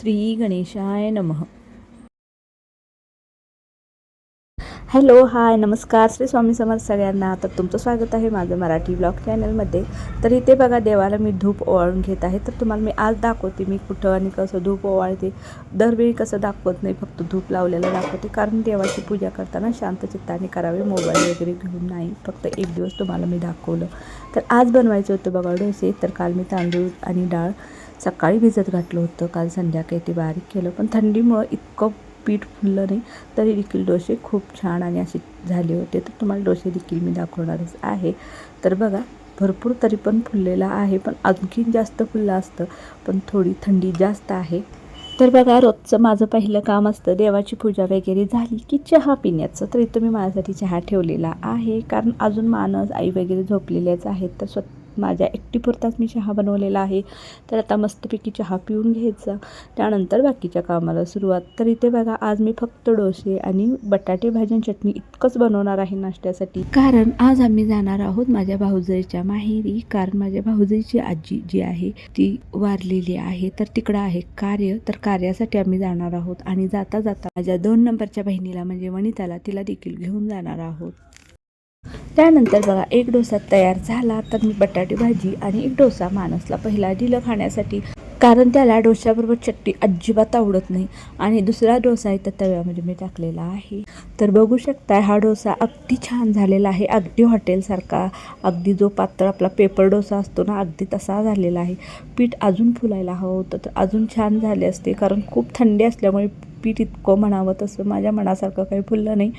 श्री गणेशाय नमः. Hello hi नमस्कार श्री स्वामी समर्थ सगळ्यांना. तर तुमचं स्वागत आहे माझं मराठी ब्लॉग चॅनलमध्ये तर इथे बघा देवाला मी धूप ओवाळून घेत आहे. तर तुम्हाला मी आज दाखवते मी कुठं आणि कसं धूप ओवाळते. दरवेळी कसं दाखवत नाही फक्त धूप लावलेलं दाखवते. कारण देवाची पूजा करताना शांत चित्ताने करावे मोबाईल वगैरे घेऊन नाही. फक्त एक दिवस तुम्हाला मी दाखवलं. तर आज बनवायचं होतं बघा डोसे. तर काल मी तांदूळ आणि डाळ सकाळी भिजत घातलं होतं काल संध्याकाळी ते बारीक केलं. पण थंडीमुळं इतकं पीठ फुललं नाही तरी देखील डोसे खूप छान आणि असे झाले होते. तर तुम्हाला डोसे देखील मी दाखवणारच आहे. तर बघा भरपूर तरी पण फुललेला आहे पण आणखीन जास्त फुललं असतं पण थोडी थंडी जास्त आहे. तर बघा रोजचं माझं पहिलं काम असतं देवाची पूजा वगैरे झाली की चहा पिण्याचं. तर इथं मी माझ्यासाठी चहा ठेवलेला आहे कारण अजून माणस आई वगैरे झोपलेल्याच आहेत तर स्वतः माझ्या एकटीपुरताच मी चहा बनवलेला आहे. तर आता मस्तपैकी चहा पिऊन घ्यायचा. त्यानंतर बाकीच्या कामाला सुरुवात. तर इथे बघा आज मी फक्त डोसे आणि बटाटे भाजी चटणी इतकंच बनवणार आहे नाश्त्यासाठी. कारण आज आम्ही जाणार आहोत माझ्या भाऊजईच्या माहेरी. कारण माझ्या भाऊजईची आजी जी आहे ती वारलेली आहे. तर तिकडं आहे कार्य. तर कार्यासाठी आम्ही जाणार आहोत. आणि जाता जाता माझ्या दोन नंबरच्या बहिणीला म्हणजे वनिताला तिला देखील घेऊन जाणार आहोत. त्यानंतर बघा एक डोसा तयार झाला तर मी बटाटे भाजी आणि एक डोसा माणसला पहिला ढिलं खाण्यासाठी कारण त्याला डोश्याबरोबर चटणी अजिबात आवडत नाही. आणि दुसरा डोसा इथं तव्यामध्ये मी टाकलेला आहे. तर बघू शकता हा डोसा अगदी छान झालेला आहे. अगदी हॉटेलसारखा अगदी जो पात्र आपला पेपर डोसा असतो ना अगदी तसा झालेला आहे. पीठ अजून फुलायला हवं होतं तर अजून छान झाले असते. कारण खूप थंडी असल्यामुळे पीठ इतकं म्हणावं तसं माझ्या मनासारखं काही फुललं नाही.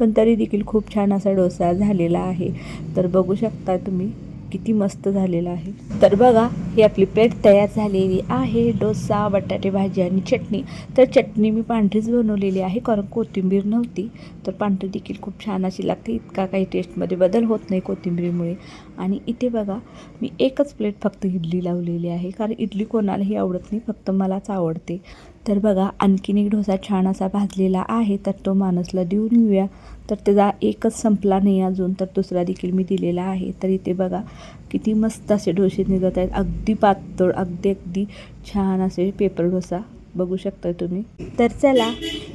पण तरी देखील खूप छान असा डोसा झालेला आहे. तर बघू शकता तुम्ही किती मस्त झालेला आहे. तर बघा ही आपली प्लेट तयार झालेली आहे. डोसा बटाटे भाजी आणि चटणी. तर चटणी मी पांढरीच बनवलेली आहे कारण कोथिंबीर नव्हती. तर पांढरी देखील खूप छान अशी लागते. इतका काही टेस्टमध्ये बदल होत नाही कोथिंबीरीमुळे. आणि इथे बघा मी एकच प्लेट फक्त इडली लावलेली आहे कारण इडली कोणालाही आवडत नाही फक्त मलाच आवडते. तर बघा आणखीन एक डोसा छान असा भाजलेला आहे तर तो माणसला देऊन येऊया. तर त्याचा एकच संपला नाही अजून तर दुसरा देखील मी दिलेला आहे. तर इथे बघा किती मस्त असे डोसे निघत आहेत. अगदी पातळ अगदी अगदी छान असे पेपर डोसा. बघू शकता तुम्ही. तर चला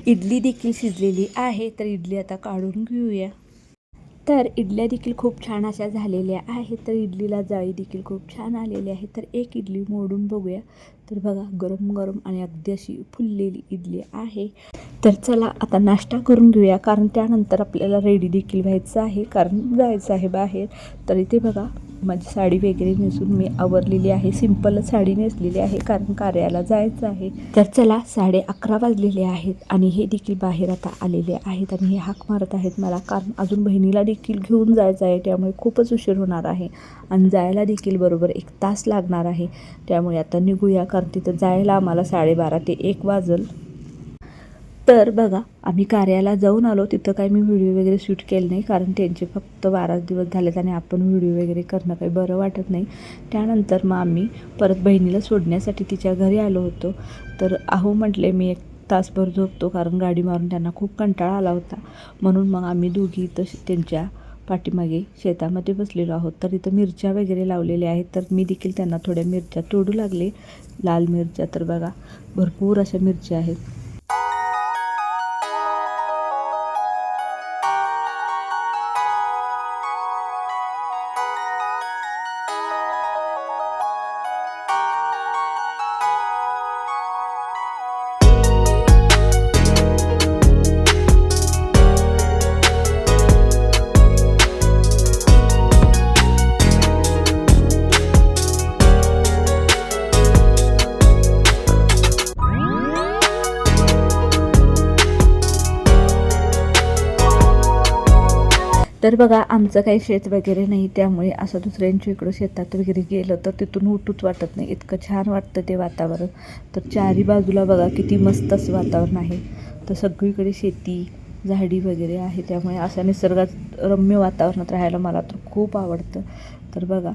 इडली देखील शिजलेली आहे. तर इडली आता काढून घेऊया. तर इडल्या देखील खूप छान अशा झालेल्या आहेत. तर इडलीला जाळी देखील खूप छान आलेली आहे. तर एक इडली मोडून बघूया. तर बघा गरम गरम आणि अगदी अशी फुललेली इडली आहे. तर चला आता नाश्ता करून घेऊया. कारण त्यानंतर आपल्याला रेडी देखील व्हायचं आहे. कारण जायचं आहे बाहेर. तर इथे बघा माझी साडी वगैरे नेसून मी आवरलेली आहे. सिंपलच साडी नेसलेली आहे कारण कार्याला जायचं आहे. तर चला साडे अकरा वाजलेले आहेत आणि हे देखील बाहेर आता आलेले आहेत आणि हे हाक मारत आहेत मला कारण अजून बहिणीला देखील घेऊन जायचं आहे त्यामुळे खूपच उशीर होणार आहे. आणि जायला देखील बरोबर एक तास लागणार आहे. त्यामुळे आता निघूया कारण तिथं जायला आम्हाला साडेबारा ते एक वाजल. तर बघा आम्ही कार्याला जाऊन आलो तिथं काही मी व्हिडिओ वगैरे शूट केले नाही कारण त्यांचे फक्त बाराच दिवस झालेत आणि आपण व्हिडिओ वगैरे करणं काही बरं वाटत नाही. त्यानंतर मग आम्ही परत बहिणीला सोडण्यासाठी तिच्या घरी आलो होतो. तर अहो म्हटले मी एक तासभर झोपतो कारण गाडी मारून त्यांना खूप कंटाळा आला होता. म्हणून मग आम्ही दोघी तशी त्यांच्या पाठीमागे शेतामध्ये बसलेलो आहोत. तर इथं मिरच्या वगैरे लावलेल्या आहेत. तर मी देखील त्यांना थोड्या मिरच्या तोडू लागले. लाल मिरच्या तर बघा भरपूर अशा मिरच्या आहेत. तर बघा आमचं काही शेत वगैरे नाही त्यामुळे असं दुसऱ्यांच्या इकडं शेतात वगैरे गेलं तर तिथून उठूच वाटत नाही. इतकं छान वाटतं ते वातावरण. तर चारी बाजूला बघा किती मस्त असं वातावरण आहे. तर सगळीकडे शेती झाडी वगैरे आहे. त्यामुळे असं निसर्गात रम्य वातावरणात राहायला मला तर खूप आवडतं. तर बघा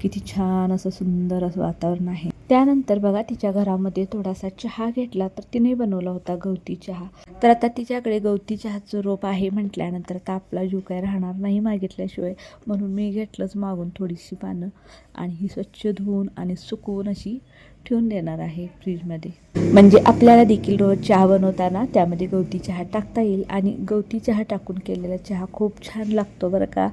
किती छान असं सुंदर असं वातावरण आहे. त्यानंतर बघा तिच्या घरामध्ये थोडासा चहा घेतला तर तिने बनवला होता गवती चहा. तर आता तिच्याकडे गवती चहाचं रोप आहे म्हटल्यानंतर आता आपला जीव काय राहणार नाही मागितल्याशिवाय. म्हणून मी घेतलंच मागून थोडीशी पानं आणि ही स्वच्छ धुवून आणि सुकवून अशी ठेवून देणार आहे फ्रीजमध्ये. म्हणजे आपल्याला देखील रोज चहा बनवताना त्यामध्ये गवती चहा टाकता येईल आणि गवती चहा टाकून केलेला चहा खूप छान लागतो बरं का.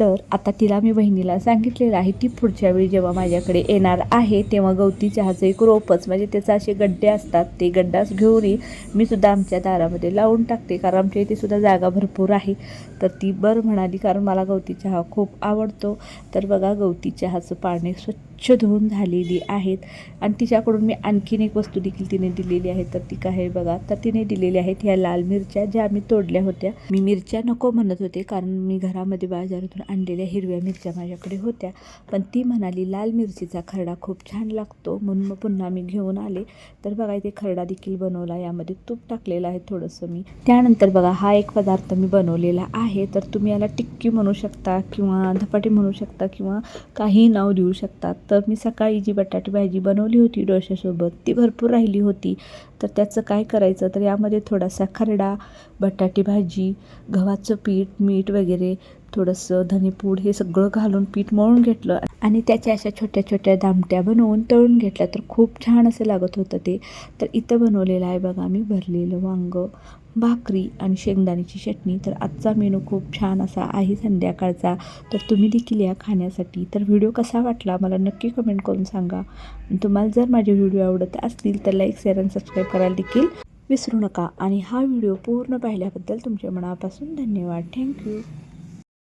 तर आता तिला मी बहिणीला सांगितलेलं आहे ती पुढच्या वेळी जेव्हा माझ्याकडे येणार आहे तेव्हा गवती चहाचं एक रोपच म्हणजे त्याचं असे गड्डे असतात ते गड्डाच घेऊनही मी सुद्धा आमच्या दारामध्ये लावून टाकते कारण आमच्या इथे सुद्धा जागा भरपूर आहे. तर ती बरं म्हणाली कारण मला गवती चहा खूप आवडतो. तर बघा गवती चहाचं पाणी स्वच्छ धुवून झालेली आहेत. आणि तिच्याकडून मी आणखीन एक वस्तू देखील तिने दिलेली आहे. तर ती काय बघा. तर तिने दिलेली आहेत ह्या लाल मिरच्या ज्या आम्ही तोडल्या होत्या. मी मिरच्या नको म्हणत होते. कारण मी घरामध्ये बाजारातून आणलेल्या हिरव्या मिरच्या माझ्याकडे होत्या. पण ती म्हणाली लाल मिरचीचा खरडा खूप छान लागतो. म्हणून मग पुन्हा मी घेऊन आले. तर बघा इथे खरडा देखील बनवला. यामध्ये तूप टाकलेलं आहे थोडंसं मी. त्यानंतर बघा हा एक पदार्थ मी बनवलेला आहे. तर तुम्ही याला टिक्की म्हणू शकता किंवा धपाटे म्हणू शकता किंवा काही नाव देऊ शकतात. तर मी सकाळी जी बटाटे भाजी बनवली होती डोश्यासोबत ती भरपूर राहिली होती. तर त्याचं काय करायचं? तर यामध्ये थोडासा खरडा बटाटे भाजी गव्हाचं पीठ मीठ वगैरे थोडंसं धनेपूड हे सगळं घालून पीठ मळून घेतलं. आणि त्याच्या अशा छोट्या छोट्या दामट्या बनवून तळून घेतल्या तर खूप छान असं लागत होतं ते. तर इथं बनवलेलं आहे बघा मी भरलेलं वांगं भाकरी आणि शेंगदाण्याची चटणी. तर आजचा मेनू खूप छान असा आहे संध्याकाळचा. तर तुम्ही देखील या खाण्यासाठी. तर व्हिडिओ कसा वाटला मला नक्की कमेंट करून सांगा. तुम्हाला जर माझे व्हिडिओ आवडत असतील तर लाईक शेअर आणि सबस्क्राईब करायला देखील विसरू नका. आणि हा व्हिडिओ पूर्ण पाहिल्याबद्दल तुमच्या मनापासून धन्यवाद. थँक्यू